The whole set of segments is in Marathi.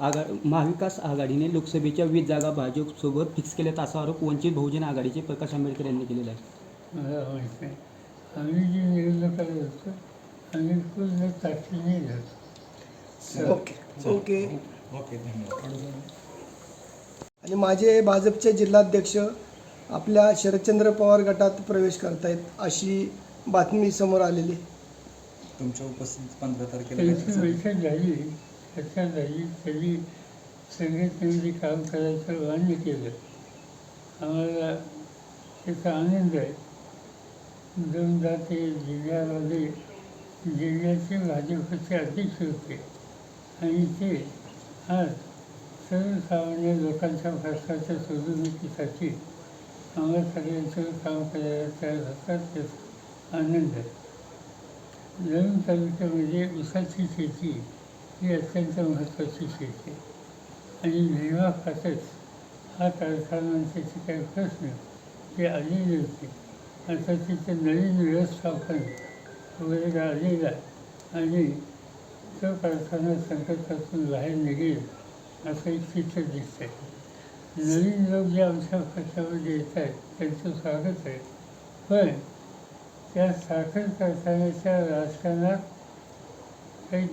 आघा महाविकास आघाडीने लोकसभेच्या वीस जागा भाजपसोबत फिक्स केल्यात असा आरोप वंचित बहुजन आघाडीचे प्रकाश आंबेडकर यांनी केलेला आहे. मला माहीत नाही. आम्ही जी आम्ही पूर्ण लढतो ओके. ओके. आणि माझे भाजपचे जिल्हाध्यक्ष आपल्या शरदचंद्र पवार गटात प्रवेश करतायत अशी बातमी समोर आलेली. तुमच्या उपस्थित पंधरा तारखेला बैठक झाली. चर्चा झाली त्यांनी संघटनेमध्ये काम करायचं मान्य केलं. आम्हाला त्याचा आनंद आहे. दोनदा ते जिल्ह्यामध्ये जिल्ह्याचे भाजपचे अध्यक्ष होते. आणि ते आज सर्वसामान्य लोकांच्या प्रश्नाच्या सोडवणुकीसाठी आम्हाला सगळ्यांचं काम करायला तयार होतात त्याचा आनंद आहे. नवीन तालुक्यामध्ये ऊसाची शेती ही अत्यंत महत्त्वाची शेती आहे. आणि नेहमाखातच हा कारखान्यांचे काही प्रश्न ते आलेले होते आता तिथे नवीन व्यवस्थापन वगैरे आलेला आहे. आणि तो कारखाना संकटातून बाहेर निघेल असं एक चित्र दिसत आहे नवीन लोक जे आमच्या पक्षामध्ये येत आहेत त्यांचं स्वागत आहे. पण त्या साखर कारखान्याच्या राजकारणात काही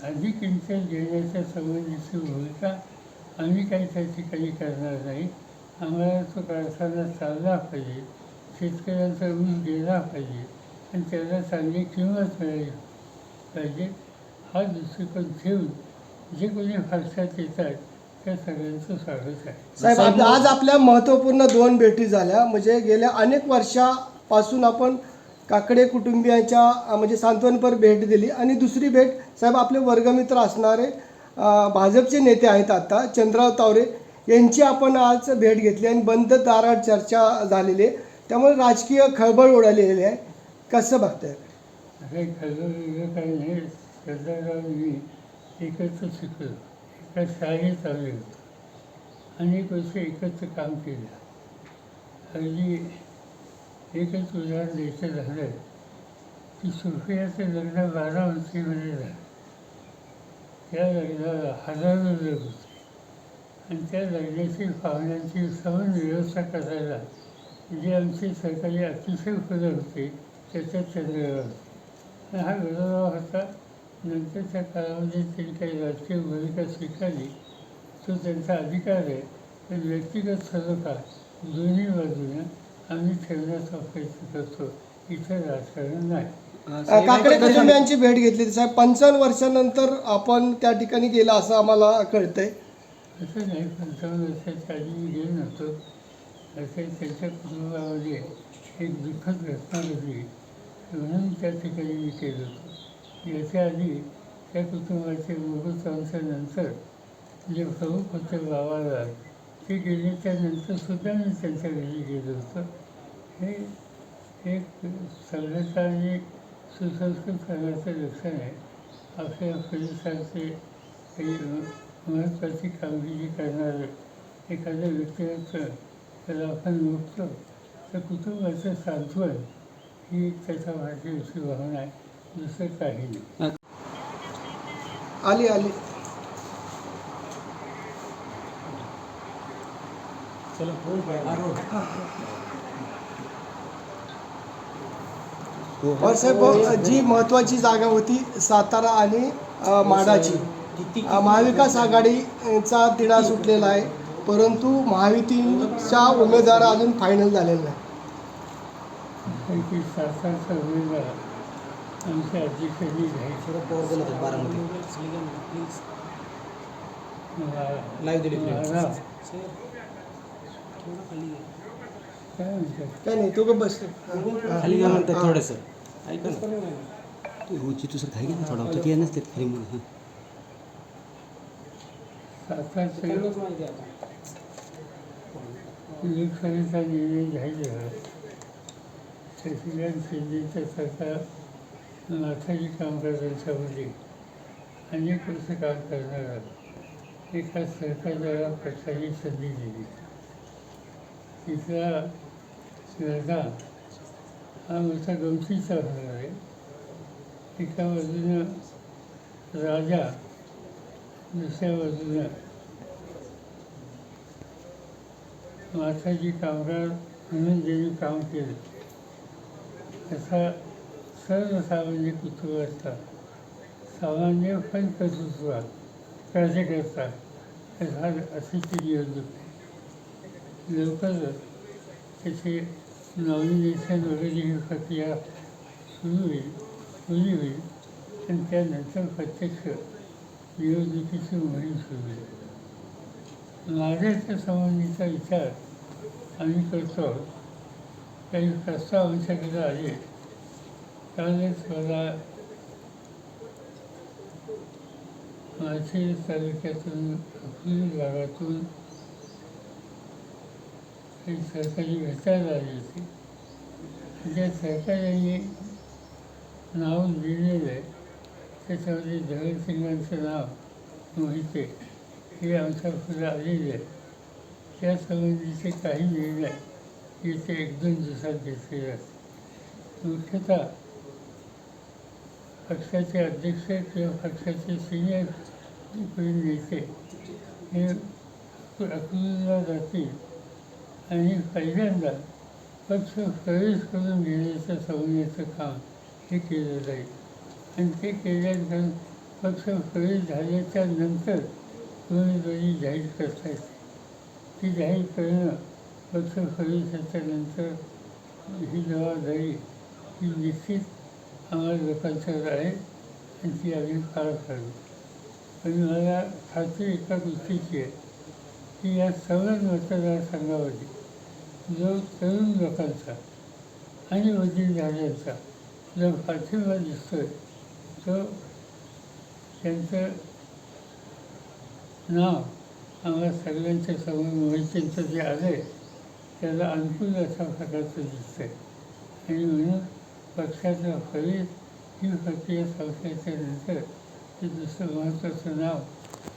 अधिक इंटरेस्ट घेण्याच्या संबंधीची भूमिका आम्ही काही त्या ठिकाणी करणार नाही. आम्हाला तो कारखाना चालला पाहिजे. शेतकऱ्यांचा ऊस गेला पाहिजे. आणि त्याला चांगली किंमत मिळाली पाहिजे. हा दृष्टिकोन ठेवून जे कोणी फारशात येतात त्या सगळ्यांचं स्वागत आहे. साहेब आज आपल्या महत्त्वपूर्ण दोन भेटी झाल्या. म्हणजे गेल्या अनेक वर्षापासून आपण काकडे कुटुंबियांच्या म्हणजे सांत्वनपर भेट दिली. आणि दुसरी भेट साहेब आपले वर्गमित्र असणारे भाजपचे नेते आहेत आता चंद्रराव तावरे यांची आपण आज भेट घेतली आणि बंद दारात चर्चा झालेली आहे. त्यामुळे राजकीय खळबळ उडालेली आहे. कसं बघताय? हे खरं काही नाही. एकत्र एका शाळेत अनेक वर्ष एकत्र काम केलं. अगदी एकच उदाहरण द्यायचं झालं की सुफियाचं लग्न बारामतीमध्ये झालं. त्या लग्नाला हजारो लोक होते. आणि त्या लग्नाची पाहुण्यांची सवन व्यवस्था करायला जे आमचे सरकारी अतिशय पदं होते त्याच्यात चंद्रराव होते. आणि हा गौरवराव होता. नंतरच्या काळामध्ये त्यांनी काही राजकीय भूमिका स्वीकारली. तो त्यांचा अधिकार आहे. पण व्यक्तिगत सलोखा दोन्ही बाजूने आम्ही ठेवण्याचा प्रयत्न करतो इथं राजकारण नाही. काकडे कुटुंबियांची भेट घेतली. साहेब पंचावन्न वर्षानंतर आपण त्या ठिकाणी गेला असं आम्हाला कळतंय. असं नाही पंचावन्न वर्षाच्या आधी मी गेलो नव्हतो. असं त्यांच्या कुटुंबामध्ये एक दुःखद घटना घडली. म्हणून त्या ठिकाणी मी केलं होतं. याच्या आधी त्या कुटुंबाचे मुहूर्तांच्या नंतर जे प्रमुख होते गावाला ते गेले सुद्धा मी त्यांच्या घरी गेलो होतो. हे एक सभ्यता आणि सुसंस्कृत करण्याचं लक्षण आहे. आपल्या पोलिसांचे महत्त्वाची कामगिरी करणारं एखादं व्यक्तिमत्व त्याला आपण बघतो तर कुटुंबाचं सांत्वन ही त्याच्या भाषेची भावना आहे. दुसरं काही नाही. आली आली. और साहेब जी महत्वाची जागा होती सातारा आणि अ, माडाची. महाविकास आघाडीचा तिढा सुटलेला आहे परंतु महायुतीचा उमेदवार अजून फायनल झालेला नाही. पैकी सरकारचा उमेदवार आमच्या अध्यक्षांनी घ्यायचं? काय म्हणतात काय नाही तू बस खाली घ्या म्हणतात थोडंसं ऐका ना तू दुसरं खाली घे थोडा होता ते नसते खाली म्हणून निर्णय झालेला शशिकांत शिंदेचं सरकार नाथाजी कामगारांच्यामध्ये अनेक वर्ष काम करणारा एका सरकारला पक्षाची संधी दिली तिसरा लढा हा मोठा गमतीचा होणार आहे. एका बाजूनं राजा दुसऱ्या बाजूनं माथाजी कामगार म्हणून ज्यांनी काम केलं. असा सर्वसामान्य असतात. सामान्य पण कर्तृत्व कार्यकर्ता असा अशीची निवडणूक आहे. लवकरच त्याची नॉमिनेशन वगैरे ही प्रक्रिया सुरू होईल पूर्ण होईल. आणि त्यानंतर प्रत्यक्ष निवडणुकीची मोहीम सुरू होईल. माझ्या संबंधीचा विचार आम्ही करतो. आहोत. काही प्रस्ताव आमच्याकडे आले. त्यावेळेस मला माझे तालुक्यातून अकलूज भागातून काही सरकारी भेटायला आले होते त्या सहकार्याने नाव लिहिलेलं आहे त्याच्यामध्ये धगतसिंगांचं नाव मोहिते हे आमच्या पुढे आलेले आहे त्या संबंधीचे काही निर्णय येथे एक दोन दिवसात घेतले जातील. मुख्यतः पक्षाचे अध्यक्ष किंवा पक्षाचे सिनियर कोणी नेते हे अकलूजला जातील. आणि पहिल्यांदा पक्ष प्रवेश करून घेण्याचं सवयीचं काम हे केलं जाईल आणि ते केल्यानंतर पक्ष प्रवेश झाल्याच्यानंतर उमेदवारी जाहीर करता येते ती जाहीर करणं पक्ष प्रवेशाच्या नंतर ही जबाबदारी ही निश्चित आम्हाला लोकांच्यावर आहे आणि ती आम्ही पार पाडू. पण मला खात्री एका गोष्टीची आहे की या सर्व मतदारसंघामध्ये जो तरुण लोकांचा आणि वडीलधाऱ्यांचा जो पाठिंबा दिसतोय तो त्यांचं नाव आम्हाला सगळ्यांच्या समोर मोहितेंचं जे आलं आहे त्याला अनुकूल अशा प्रकारचं दिसतंय. आणि म्हणून पक्षाचं प्रवेश ही प्रक्रिया संपल्याच्या नंतर ते दुसरं महत्त्वाचं नाव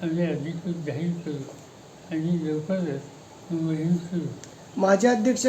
आम्ही अधिकृत जाहीर करू आणि लवकरच मोहीम सुरू. माझे अध्यक्ष